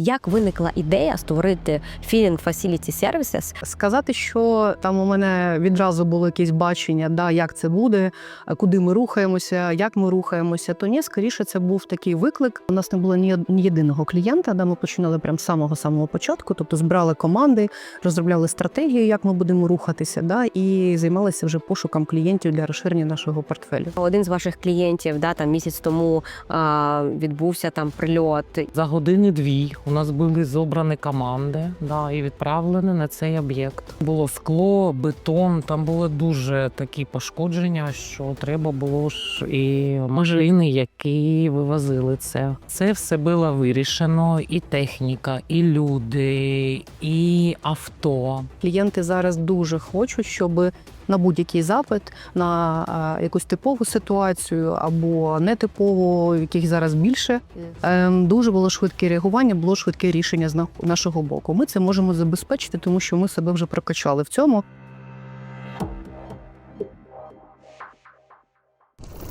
Як виникла ідея створити Feeling Facility Services? Сказати, що там у мене відразу було якесь бачення, да, як це буде, куди ми рухаємося, як ми рухаємося, то ні, скоріше це був такий виклик. У нас не було ні, ні єдиного клієнта, да, ми починали прямо з самого самого початку, тобто збирали команди, розробляли стратегію, як ми будемо рухатися, да, і займалися вже пошуком клієнтів для розширення нашого портфелю. Один з ваших клієнтів, да, там місяць тому а, відбувся там прильот. За години дві у нас були зобрані команди да, і відправлені на цей об'єкт. Було скло, бетон, там були дуже такі пошкодження, що треба було ж і машини, які вивозили це. Це все було вирішено, і техніка, і люди, і авто. Клієнти зараз дуже хочуть, щоб на будь-який запит, на якусь типову ситуацію або нетипову, яких зараз більше, ем, дуже було швидке реагування, було швидке рішення з нашого боку. Ми це можемо забезпечити, тому що ми себе вже прокачали в цьому.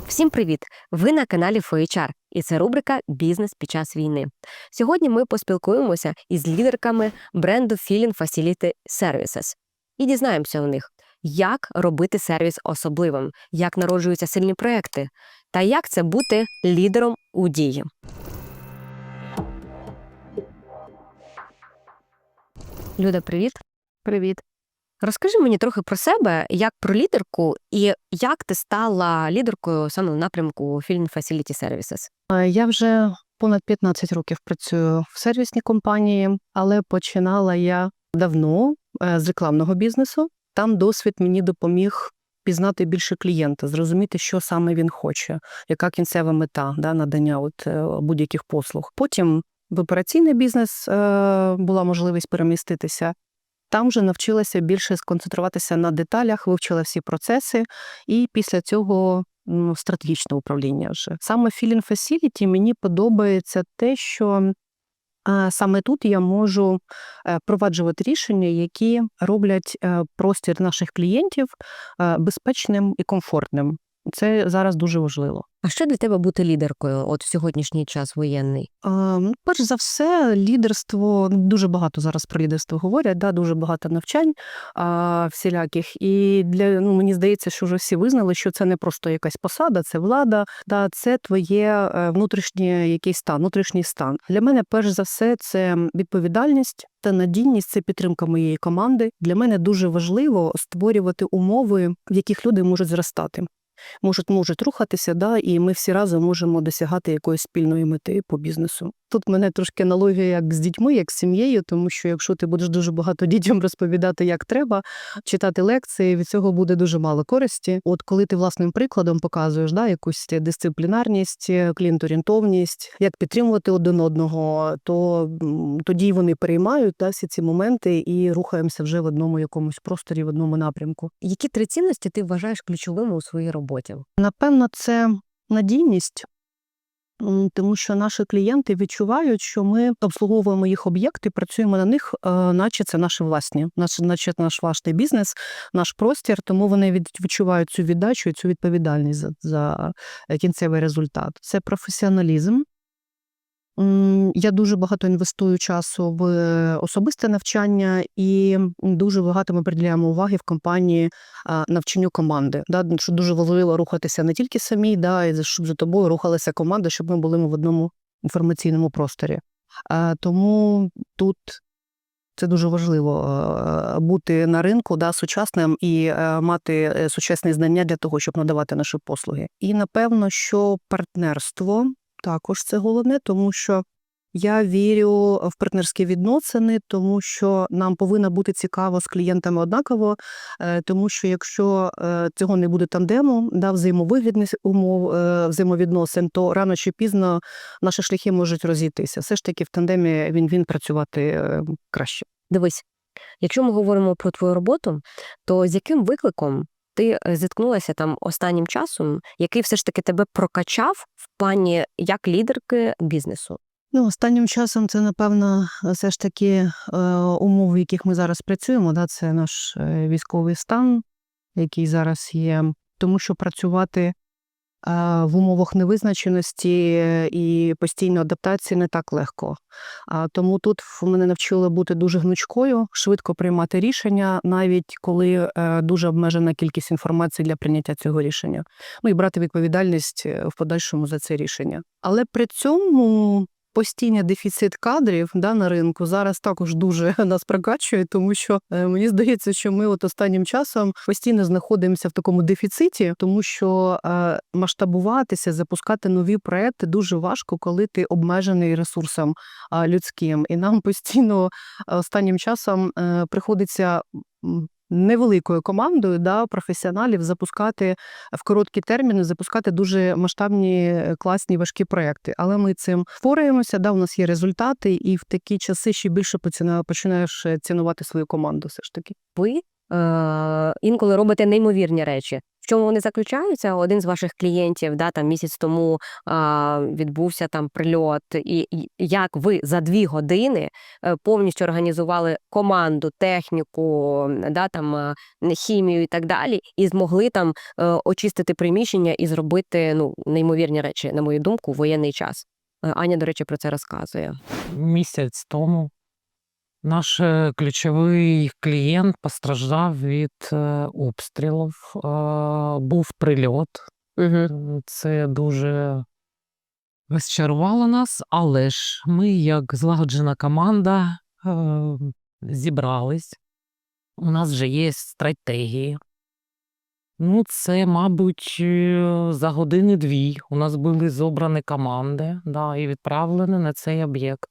Всім привіт! Ви на каналі FOHR і це рубрика Бізнес під час війни. Сьогодні ми поспілкуємося із лідерками бренду Feeling Facility Services і дізнаємося у них, як робити сервіс особливим, як народжуються сильні проекти, та як це бути лідером у дії. Люда, привіт! Привіт. Розкажи мені трохи про себе, як про лідерку, і як ти стала лідеркою саме в напрямку Feeling Facility Services. Я вже понад 15 років працюю в сервісній компанії, але починала я давно е, з рекламного бізнесу. Там досвід мені допоміг пізнати більше клієнта, зрозуміти, що саме він хоче, яка кінцева мета да, надання от, е, будь-яких послуг. Потім в операційний бізнес е, була можливість переміститися. Там вже навчилася більше сконцентруватися на деталях, вивчила всі процеси, і після цього м, стратегічне управління вже. Саме Feeling Facility мені подобається те, що саме тут я можу е, впроваджувати рішення, які роблять е, простір наших клієнтів е, безпечним і комфортним. Це зараз дуже важливо. А що для тебе бути лідеркою от в сьогоднішній час воєнний? Е, ну, Перш за все, лідерство ну, дуже багато зараз про лідерство говорять, да, дуже багато навчань а, всіляких. І для ну мені здається, що вже всі визнали, що це не просто якась посада, це влада, да, це твоє е, внутрішній якийсь стан, внутрішній стан. Для мене, перш за все, це відповідальність та надійність, це підтримка моєї команди. Для мене дуже важливо створювати умови, в яких люди можуть зростати. Можуть можуть рухатися, да, і ми всі разом можемо досягати якоїсь спільної мети по бізнесу. Тут мене трошки аналогія як з дітьми, як з сім'єю, тому що якщо ти будеш дуже багато дітям розповідати, як треба, читати лекції, від цього буде дуже мало користі. От коли ти власним прикладом показуєш да, якусь дисциплінарність, клієнторієнтовність, як підтримувати один одного, то тоді вони переймають да, всі ці моменти і рухаємося вже в одному якомусь просторі, в одному напрямку. Які три цінності ти вважаєш ключовими у своїй роботі? Напевно, це надійність, тому що наші клієнти відчувають, що ми обслуговуємо їх об'єкти, працюємо на них, е, наче це наші власні, наче наш власний бізнес, наш простір. Тому вони відчувають цю віддачу і цю відповідальність за, за е, кінцевий результат. Це професіоналізм. Я дуже багато інвестую часу в е, особисте навчання, і дуже багато ми приділяємо уваги в компанії навчанню команди. Да, що дуже важливо рухатися не тільки самі, да, і щоб за тобою рухалася команда, щоб ми були в одному інформаційному просторі. Тому тут це дуже важливо е, бути на ринку да, сучасним і е, мати е, сучасні знання для того, щоб надавати наші послуги. І напевно, що партнерство також це головне, тому що. Я вірю в партнерські відносини, тому що нам повинно бути цікаво з клієнтами однаково, е, тому що якщо е, цього не буде тандему, да, взаємовигідних умов е, взаємовідносин, то рано чи пізно наші шляхи можуть розійтися. Все ж таки в тандемі він він працювати краще. Дивись, якщо ми говоримо про твою роботу, то з яким викликом ти е, зіткнулася там останнім часом, який все ж таки тебе прокачав в плані як лідерки бізнесу? Ну, останнім часом це, напевно, все ж таки е, умови, в яких ми зараз працюємо. Да, це наш е, військовий стан, який зараз є. Тому що працювати в умовах невизначеності і постійної адаптації не так легко. Тому тут мене навчили бути дуже гнучкою, швидко приймати рішення, навіть коли е, дуже обмежена кількість інформації для прийняття цього рішення. Ну і брати відповідальність е, в подальшому за це рішення. Але при цьому постійний дефіцит кадрів да, на ринку зараз також дуже нас прокачує, тому що е, мені здається, що ми от останнім часом постійно знаходимося в такому дефіциті, тому що е, масштабуватися, запускати нові проекти дуже важко, коли ти обмежений ресурсом людським. І нам постійно е, останнім часом приходиться. Невеликою командою да, професіоналів запускати в короткі терміни, запускати дуже масштабні, е, класні, важкі проекти. Але ми цим впораємося, да, у нас є результати, і в такі часи ще більше почина- починаєш е, цінувати свою команду. Все ж таки. Ви е, інколи робите неймовірні речі. Чому вони заключаються? Один з ваших клієнтів, да, там місяць тому а, відбувся там прильот, і, як ви за дві години е, повністю організували команду, техніку, да, там е, хімію і так далі, і змогли там е, очистити приміщення і зробити ну неймовірні речі, на мою думку, воєнний час. Аня, до речі, про це розказує. Місяць тому наш е, ключовий клієнт постраждав від е, обстрілів. Був прильот. Угу. Це дуже розчарувало нас, але ж ми, як злагоджена команда, зібрались. У нас вже є стратегії. Ну, це, мабуть, е, за години-дві у нас були зобрані команди да, і відправлені на цей об'єкт.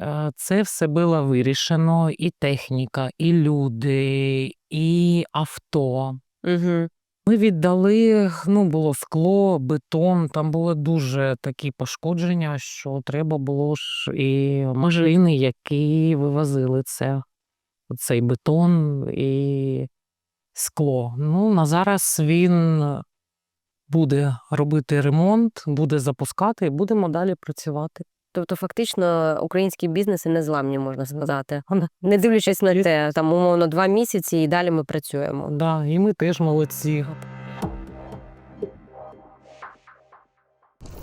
Е, Це все було вирішено: і техніка, і люди, і авто. Угу. Ми віддали, ну, було скло, бетон, там були дуже такі пошкодження, що треба було ж і машини, які вивозили це, цей бетон і скло. Ну, на зараз він буде робити ремонт, буде запускати і будемо далі працювати. Тобто, фактично, українські бізнеси незламні, можна сказати. Не дивлячись на те, там умовно два місяці, і далі ми працюємо. Да, і ми теж молодці.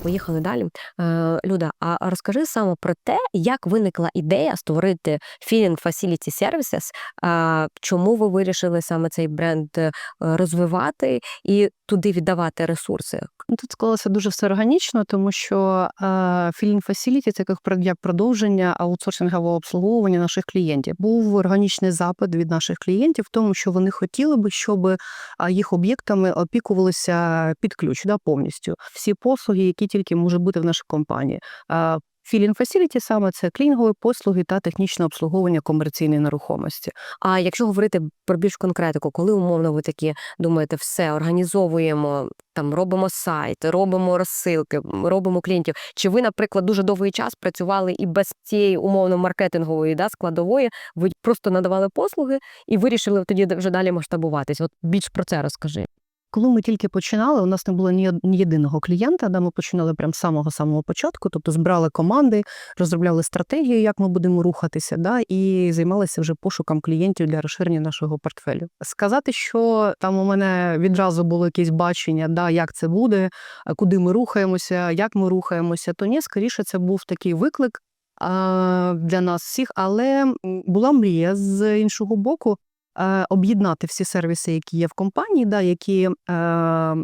Поїхали далі. Е, Люда, а розкажи саме про те, як виникла ідея створити Feeling Facility Services, чому ви вирішили саме цей бренд е, розвивати і туди віддавати ресурси? Ну, Тут склалося дуже все органічно, тому що е, Feeling Facility – це як продовження аутсорсингового обслуговування наших клієнтів. Був органічний запит від наших клієнтів в тому, що вони хотіли би, щоб їх об'єктами опікувалися під ключ да, повністю. Всі послуги, які тільки можуть бути в нашій компанії. Feeling Facility саме це клінінгові послуги та технічне обслуговування комерційної нерухомості. А якщо говорити про більш конкретику, коли умовно ви такі думаєте, все організовуємо, там робимо сайт, робимо розсилки, робимо клієнтів. Чи ви, наприклад, дуже довгий час працювали і без цієї умовно маркетингової да, складової, ви просто надавали послуги і вирішили тоді вже далі масштабуватись? От більш про це розкажи. Коли ми тільки починали, у нас не було ні, єдиного клієнта. Да, ми починали прямо з самого самого початку, тобто збирали команди, розробляли стратегію, як ми будемо рухатися, да, і займалися вже пошуком клієнтів для розширення нашого портфелю. Сказати, що там у мене відразу було якесь бачення, да, як це буде, куди ми рухаємося, як ми рухаємося, то ні, скоріше, це був такий виклик для нас всіх, але була мрія з іншого боку об'єднати всі сервіси, які є в компанії, да, які е,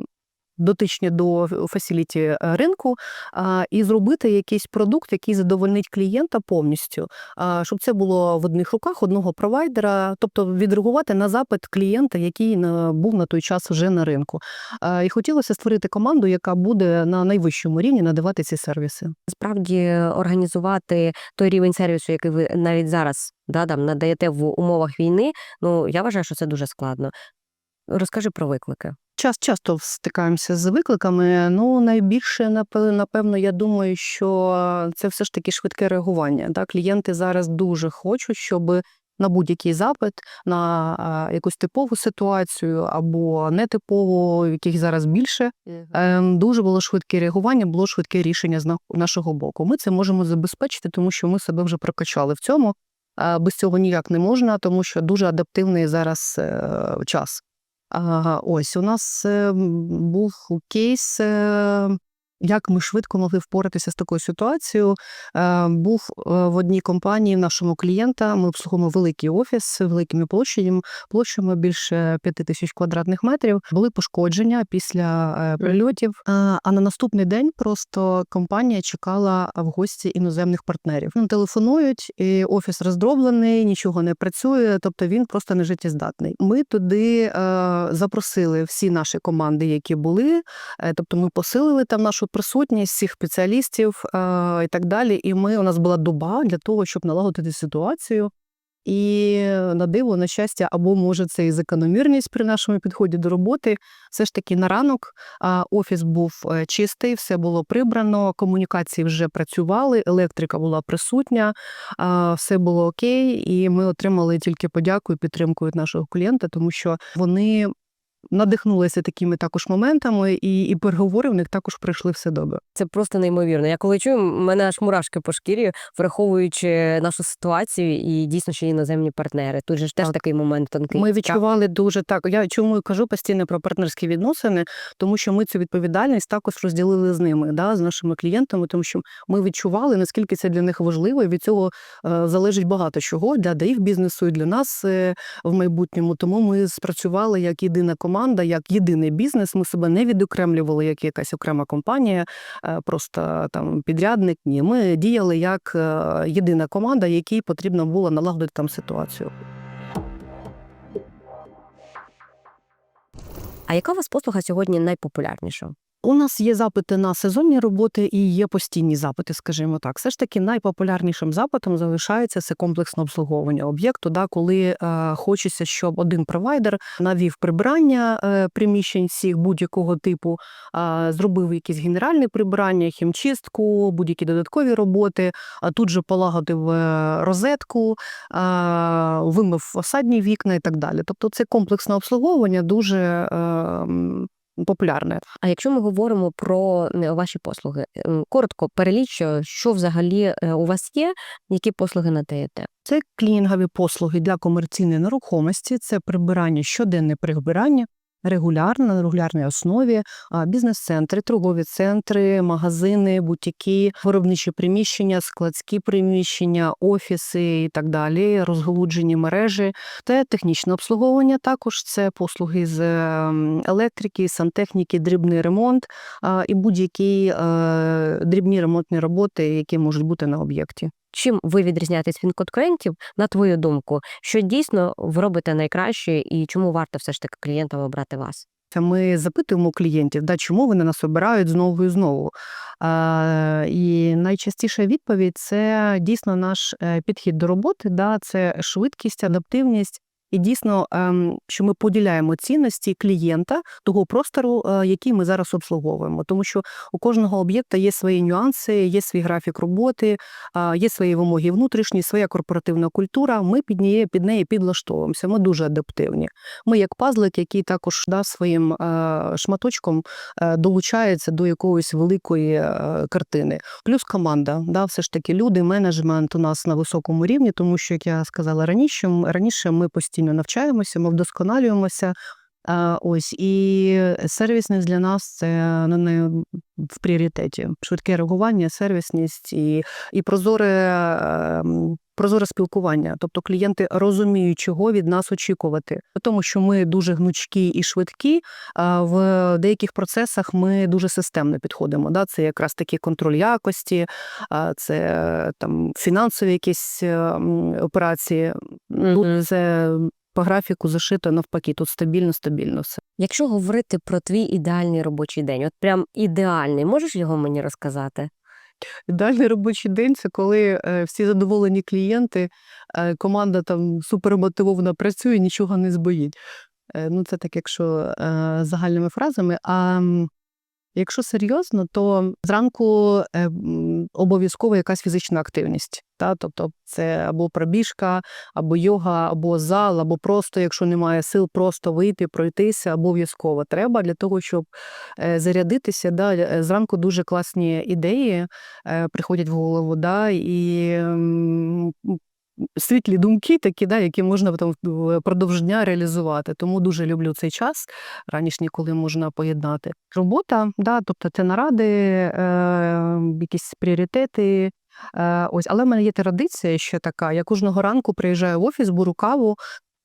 дотичні до фасіліті е, ринку, е, і зробити якийсь продукт, який задовольнить клієнта повністю, е, щоб це було в одних руках одного провайдера, тобто відреагувати на запит клієнта, який був на той час вже на ринку. Е, І хотілося створити команду, яка буде на найвищому рівні надавати ці сервіси. Насправді організувати той рівень сервісу, який ви навіть зараз да, там, надаєте в умовах війни, ну я вважаю, що це дуже складно. Розкажи про виклики. Час часто стикаємося з викликами. Ну, найбільше, напе- напевно, я думаю, що це все ж таки швидке реагування. Да? Клієнти зараз дуже хочуть, щоб на будь-який запит, на якусь типову ситуацію або нетипову, яких зараз більше. Ем, Дуже було швидке реагування, було швидке рішення з нашого боку. Ми це можемо забезпечити, тому що ми себе вже прокачали в цьому. А Без цього ніяк не можна, тому що дуже адаптивний зараз е, час. Ось у нас е, був кейс. Як ми швидко могли впоратися з такою ситуацією? Е, Був е, в одній компанії нашому клієнта. Ми обслуговуємо великий офіс з великими площадями, площами більше 5 тисяч квадратних метрів. Були пошкодження після е, прильотів. А на наступний день просто компанія чекала в гості іноземних партнерів. Ну, телефонують, і офіс роздроблений, нічого не працює, тобто він просто не життєздатний. Ми туди запросили всі наші команди, які були. Тобто ми посилили там нашу присутність всіх спеціалістів е, і так далі. І ми у нас була доба для того, щоб налагодити ситуацію. І на диво, на щастя, або може це і закономірність при нашому підході до роботи. Все ж таки на ранок офіс був е, чистий, все було прибрано, комунікації вже працювали, електрика була присутня, все було окей, і ми отримали тільки подяку і підтримку від нашого клієнта, тому що вони надихнулися такими також моментами, і, і переговори в них також пройшли все добре. Це просто неймовірно. Я коли чую, мене аж мурашки по шкірі, враховуючи нашу ситуацію і дійсно ще іноземні партнери. Тут же ж теж Так. такий момент тонкий. Ми Так. відчували дуже так. Я чому кажу постійно про партнерські відносини, тому що ми цю відповідальність також розділили з ними, да, з нашими клієнтами, тому що ми відчували, наскільки це для них важливо, і від цього е, залежить багато чого для, для їх бізнесу і для нас е, в майбутньому. Тому ми спрацювали як єдина команда, як єдиний бізнес. Ми себе не відокремлювали як якась окрема компанія, е, просто там підрядник. Ні, ми діяли як е, єдина команда, якій потрібно було налагодити там ситуацію. А яка у вас послуга сьогодні найпопулярніша? У нас є запити на сезонні роботи і є постійні запити, скажімо так. Все ж таки найпопулярнішим запитом залишається це комплексне обслуговування об'єкту, да, коли е, хочеться, щоб один провайдер навів прибирання е, приміщень всіх будь-якого типу, е, зробив якесь генеральне прибирання, хімчистку, будь-які додаткові роботи, а тут же полагодив е, розетку, е, вимив осадні вікна і так далі. Тобто це комплексне обслуговування дуже е, популярне. А якщо ми говоримо про е, ваші послуги, ем, коротко переліч, е, що взагалі е, у вас є, які послуги надаєте? Це клінінгові послуги для комерційної нерухомості, це прибирання, щоденне прибирання, регулярно, на регулярній основі, бізнес-центри, торгові центри, магазини, бутіки, виробничі приміщення, складські приміщення, офіси і так далі, розголуджені мережі та технічне обслуговування. Також це послуги з ем, електрики, сантехніки, дрібний ремонт і будь-які е, дрібні ремонтні роботи, які можуть бути на об'єкті. Чим ви відрізняєтесь від конкурентів, на твою думку, що дійсно ви робите найкраще і чому варто все ж таки клієнтам обрати вас? Це Ми запитуємо клієнтів, да, чому вони нас обирають знову і знову. А, і найчастіша відповідь це дійсно наш е, підхід до роботи, да, це швидкість, адаптивність. І дійсно, ем, що ми поділяємо цінності клієнта того простору, е, який ми зараз обслуговуємо, тому що у кожного об'єкта є свої нюанси, є свій графік роботи, є свої вимоги внутрішні, своя корпоративна культура. Ми під неї під неї підлаштовуємося. Ми дуже адаптивні. Ми як пазлик, який також да, своїм е, шматочком е, долучається до якоїсь великої е, картини. Плюс команда, да, все ж таки люди, менеджмент у нас на високому рівні, тому що, як я сказала раніше, раніше ми постійно навчаємося, ми вдосконалюємося. Ось і сервісність для нас це ну, не в пріоритеті. Швидке реагування, сервісність і, і прозоре, ем, прозоре спілкування. Тобто клієнти розуміють, чого від нас очікувати. Тому що ми дуже гнучкі і швидкі. А в деяких процесах ми дуже системно підходимо. Да? Це якраз таки контроль якості, це там фінансові якісь е, операції. Тут це по графіку зашито навпаки. Тут стабільно, стабільно все. Якщо говорити про твій ідеальний робочий день, от прям ідеальний, можеш його мені розказати? Ідеальний робочий день це коли е, всі задоволені клієнти, е, команда там супермотивовано працює, нічого не збоїть. Е, ну, це так, якщо загальними фразами. А якщо серйозно, то зранку е, обов'язково якась фізична активність. Та? Тобто це або пробіжка, або йога, або зал, або просто, якщо немає сил, просто вийти, пройтися, обов'язково треба для того, щоб е, зарядитися. Да? е, Зранку дуже класні ідеї приходять в голову, да? і світлі думки, такі, да, які можна потім впродовж дня реалізувати. Тому дуже люблю цей час ранішній, коли можна поєднати. Робота, да, тобто це наради, е, якісь пріоритети. Е, ось, але в мене є традиція ще така. Я кожного ранку приїжджаю в офіс, беру каву,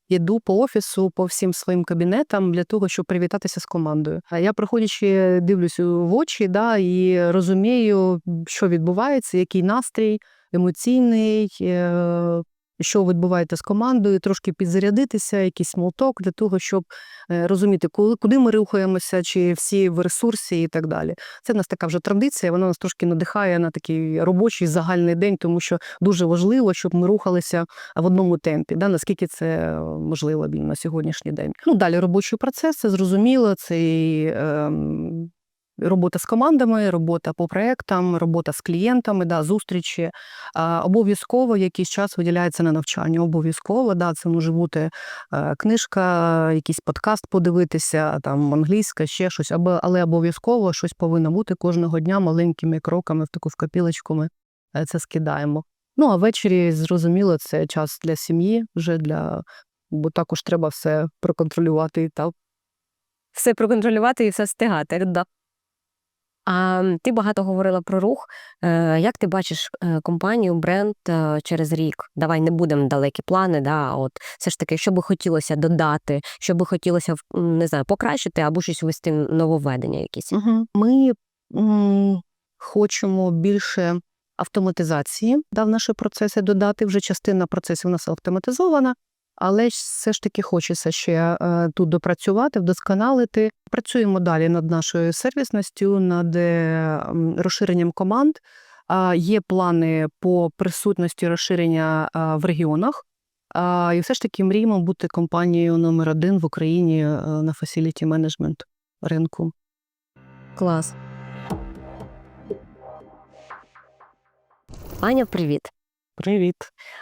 йду по офісу, по всім своїм кабінетам для того, щоб привітатися з командою. А я, проходячи, дивлюсь в очі, да, і розумію, що відбувається, який настрій емоційний, е, що відбувається з командою, трошки підзарядитися, якийсь смолток для того, щоб е, розуміти, куди ми рухаємося, чи всі в ресурсі і так далі. Це в нас така вже традиція, вона нас трошки надихає на такий робочий загальний день, тому що дуже важливо, щоб ми рухалися в одному темпі, да, наскільки це можливо на сьогоднішній день. Ну, далі робочий процес, це зрозуміло, це і, ем, робота з командами, робота по проектам, робота з клієнтами, да, зустрічі. Обов'язково якийсь час виділяється на навчання. Обов'язково, да, це може бути е, книжка, якийсь подкаст подивитися, там англійська, ще щось, але обов'язково щось повинно бути кожного дня маленькими кроками в таку в копілочку ми е, це скидаємо. Ну а ввечері, зрозуміло, це час для сім'ї, вже для бо також треба все проконтролювати та Все проконтролювати і все встигати. Да. А ти багато говорила про рух. Е, Як ти бачиш е, компанію, бренд е, через рік? Давай не будемо далекі плани, да, от все ж таки, що би хотілося додати, що би хотілося не знаю, покращити або щось ввести нововведення якісь. Ми м, хочемо більше автоматизації да, в наші процеси додати. Вже частина процесів у нас автоматизована, але все ж таки хочеться ще е, тут допрацювати, вдосконалити. Працюємо далі над нашою сервісністю, над е, розширенням команд. Є плани по присутності розширення в регіонах. І все ж таки мріємо бути компанією номер один в Україні е, на facility management ринку. Клас. Аня, привіт. Привіт.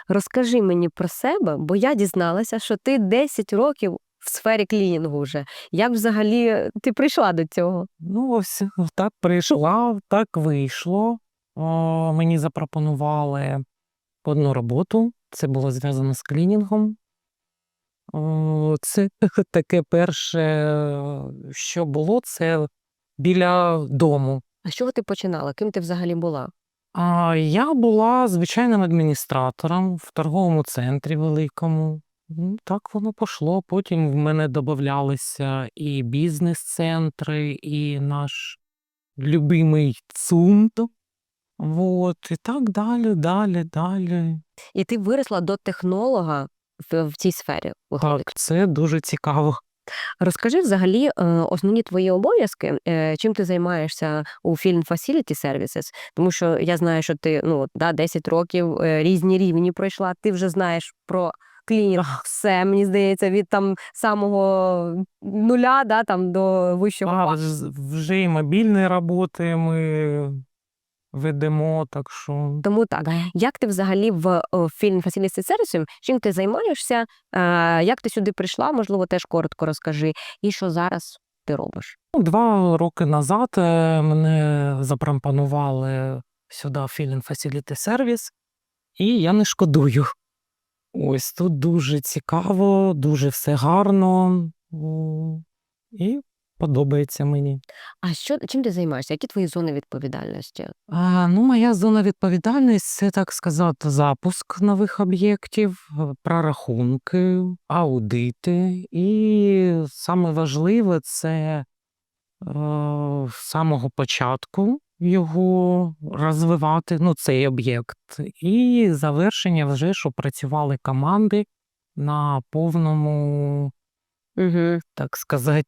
Розкажи мені про себе, бо я дізналася, що ти 10 років в сфері клінінгу вже. Як взагалі ти прийшла до цього? Ну, ось так прийшла, так вийшло. О, мені запропонували одну роботу. Це було зв'язано з клінінгом. О, це таке перше, що було, це біля дому. А з чого ти починала? Ким ти взагалі була? А я була звичайним адміністратором в торговому центрі великому. Ну, Так воно пішло. Потім в мене додавалися і бізнес-центри, і наш любимий ЦУМ. Вот, і так далі, далі, далі. І ти виросла до технолога в, в цій сфері. виходить. Так, це дуже цікаво. Розкажи взагалі е, основні твої обов'язки, е, чим ти займаєшся у Film Facility Services, тому що я знаю, що ти ну да, 10 років е, різні рівні пройшла. Ти вже знаєш про клінінг все, мені здається, від там самого нуля да, там до вищого. А, вже і мобільні роботи ми ведемо, так що. Тому так, як ти взагалі в Film Facility Services, чим ти займаєшся, е, як ти сюди прийшла, можливо, теж коротко розкажи, і що зараз ти робиш? Ну, Два роки назад е, мене запропонували сюди Feeling Facility Service, і я не шкодую. Ось тут дуже цікаво, дуже все гарно. о, І подобається мені. А що чим ти займаєшся? Які твої зони відповідальності? А, ну, моя зона відповідальності це так сказати, запуск нових об'єктів, е, прорахунки, аудити. І саме важливе це е, з самого початку його розвивати, ну, цей об'єкт, і завершення вже, щоб працювали команди на повному, Угу. так сказати,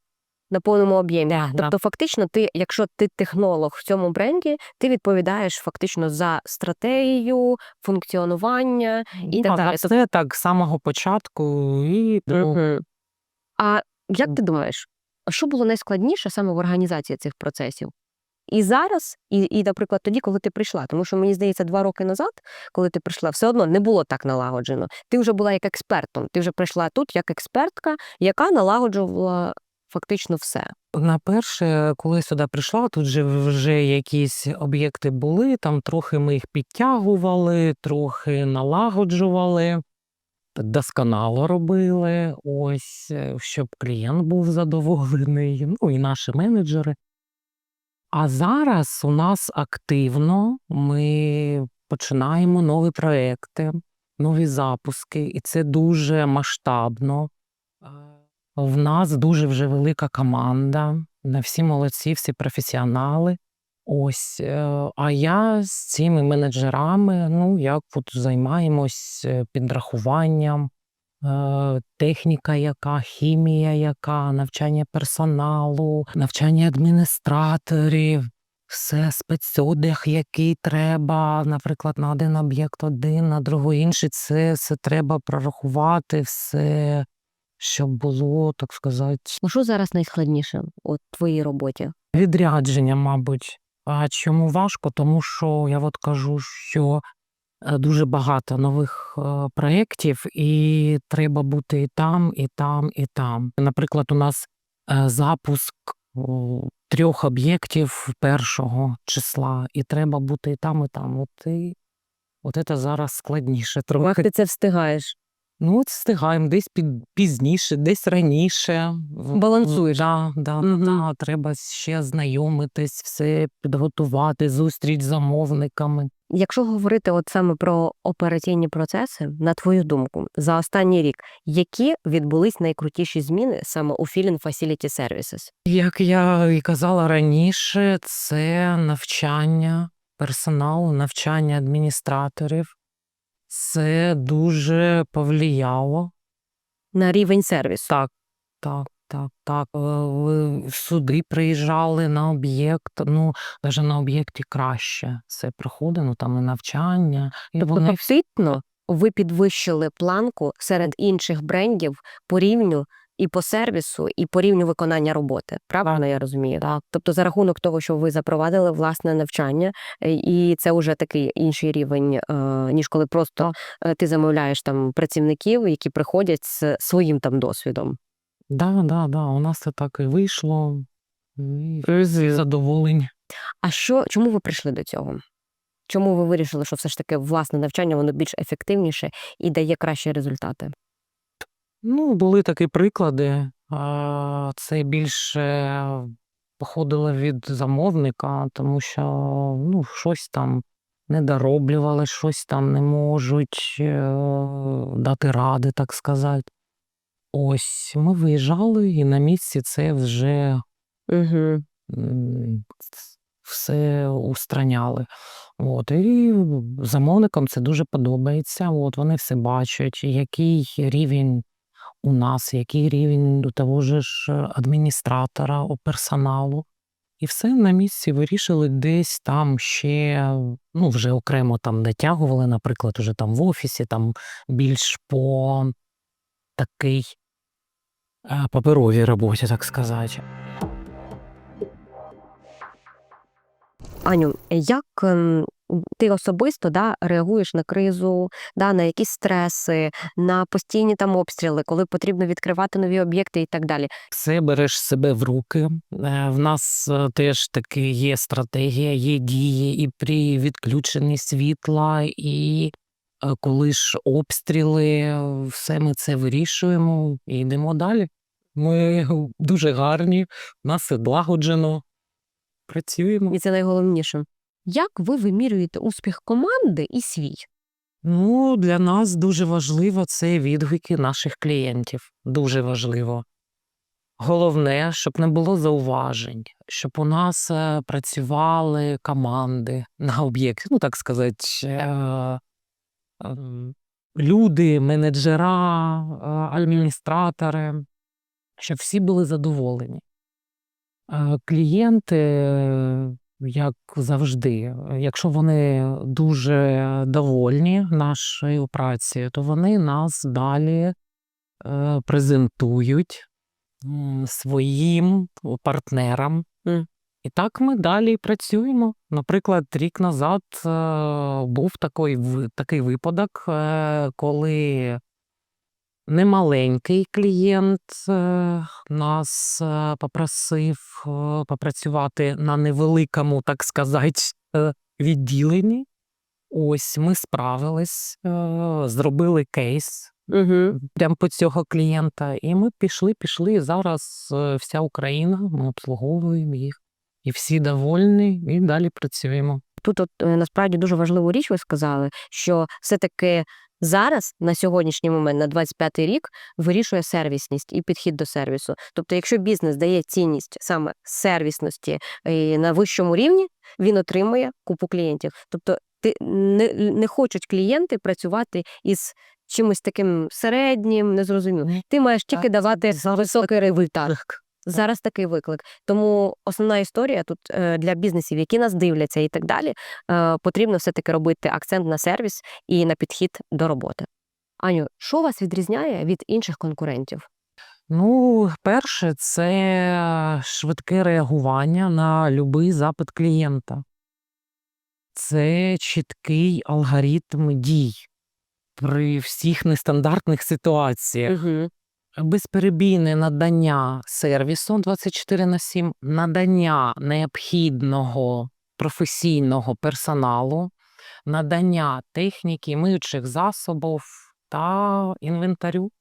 На повному об'ємі. Да. тобто, фактично, ти, якщо ти технолог в цьому бренді, ти відповідаєш фактично за стратегію, функціонування і так далі. за все так з самого початку і Мгм. А як ти думаєш, що було найскладніше саме в організації цих процесів? І зараз, і, і, наприклад, тоді, коли ти прийшла, тому що мені здається, два роки назад, коли ти прийшла, все одно не було так налагоджено. Ти вже була як експертом. Ти вже прийшла тут як експертка, яка налагоджувала фактично все. На перше, коли сюди прийшла, тут же вже якісь об'єкти були, там трохи ми їх підтягували, трохи налагоджували. досконало робили, ось, е, щоб клієнт був задоволений, ну і наші менеджери. А зараз у нас активно ми починаємо нові проекти, нові запуски, і це дуже масштабно. В нас дуже вже велика команда, на всі молодці, всі професіонали. Ось, е, а я з цими менеджерами, ну, як от займаємось е, підрахуванням, е, техніка яка, хімія яка, навчання персоналу, навчання адміністраторів, все спецодяг, який треба, наприклад, на один об'єкт один, на другий інший. Це все треба прорахувати, все, щоб було, так сказати, Ну що зараз найскладніше у твоїй роботі? Відрядження, мабуть. А чому важко? Тому що я от кажу, що е, дуже багато нових е, проєктів, і треба бути і там, і там, і там. Наприклад, у нас е, запуск о, трьох об'єктів першого числа, і треба бути і там, і там. От і от це зараз складніше Як трохи. ти це встигаєш? Ну, от встигаємо десь під пізніше, десь раніше. Балансуєш. Да, да, Мгм. да, треба ще знайомитись, все підготувати, зустріч з замовниками. Якщо говорити от саме про операційні процеси, на твою думку, за останній рік, які відбулись найкрутіші зміни саме у Feeling Facility Services? Як я і казала раніше, це навчання персоналу, навчання адміністраторів. Це дуже повлияло. На рівень сервісу. Так, так, так, так. Е, Суди приїжджали на об'єкт. Ну, навіть на об'єкті краще все проходить, ну там і навчання. І Тобто, вони фактично, ви підвищили планку серед інших брендів по рівню і по сервісу, і по рівню виконання роботи. Правильно я розумію? Так. Тобто, за рахунок того, що ви запровадили власне навчання, е, і це вже такий інший рівень, е, ніж коли просто е, ти замовляєш там працівників, які приходять з своїм там досвідом. Да, да, да, у нас це так і вийшло. Зі задоволень. А що чому ви прийшли до цього? Чому ви вирішили, що все ж таки власне навчання воно більш ефективніше і дає кращі результати? Ну, були такі приклади. Це більше походило від замовника, тому що ну, щось там не дороблювали, щось там не можуть е, дати ради, так сказати. Ось ми виїжджали, і на місці це вже Угу. все устраняли. От, і замовникам це дуже подобається. От, вони все бачать, який рівень у нас, який рівень до того ж адміністратора, у персоналу. І все на місці вирішили десь там ще, ну, вже окремо там натягували, наприклад, уже там в офісі, там більш по такий е, паперовій роботі, так сказати. Аню, як ем, ти особисто да, реагуєш на кризу, да, на якісь стреси, на постійні там обстріли, коли потрібно відкривати нові об'єкти і так далі? все береш себе в руки. Е, В нас е, теж таки є стратегія, є дії і при відключенні світла, і е, коли ж обстріли, все ми це вирішуємо і йдемо далі. Ми дуже гарні, нас все злагоджено. Працюємо. І це найголовніше. Як ви вимірюєте успіх команди і свій? Ну, для нас дуже важливо це відгуки наших клієнтів. Дуже важливо. Головне, щоб не було зауважень, щоб у нас е, працювали команди на об'єкті, ну так сказати, е, ем, люди, менеджера, е, адміністратори, щоб всі були задоволені. Клієнти, як завжди, якщо вони дуже довольні нашою працею, то вони нас далі е, презентують своїм партнерам. Мгм. І так ми далі працюємо. Наприклад, рік назад е, був такий, такий випадок, е, коли немаленький клієнт е, нас е, попросив е, попрацювати на невеликому, так сказати, відділенні. Ось ми справились, зробили кейс Угу. темпу цього клієнта. І ми пішли, пішли. І зараз вся Україна, ми обслуговуємо їх. І всі довольні, і далі працюємо. Тут от, е, насправді дуже важливу річ ви сказали, що все-таки зараз, на сьогоднішній момент, на 25-й рік, вирішує сервісність і підхід до сервісу. Тобто, якщо бізнес дає цінність саме сервісності і на вищому рівні, він отримує купу клієнтів. Тобто, ти не, не хочуть клієнти працювати із чимось таким середнім, незрозумілим. Ти маєш тільки Так, давати високий результат. Зараз такий виклик. Тому основна історія тут е, для бізнесів, які нас дивляться і так далі, е, потрібно все-таки робити акцент на сервіс і на підхід до роботи. Аню, що вас відрізняє від інших конкурентів? Ну, перше, це швидке реагування на будь-який запит клієнта. Це чіткий алгоритм дій при всіх нестандартних ситуаціях. Угу. Безперебійне надання сервісу 24 на 7, надання необхідного професійного персоналу, надання техніки, миючих засобів та інвентарю.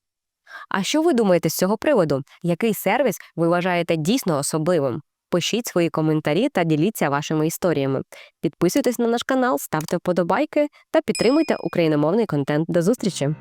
А що ви думаєте з цього приводу? Який сервіс ви вважаєте дійсно особливим? Пишіть свої коментарі та діліться вашими історіями. Підписуйтесь на наш канал, ставте вподобайки та підтримуйте україномовний контент. До зустрічі!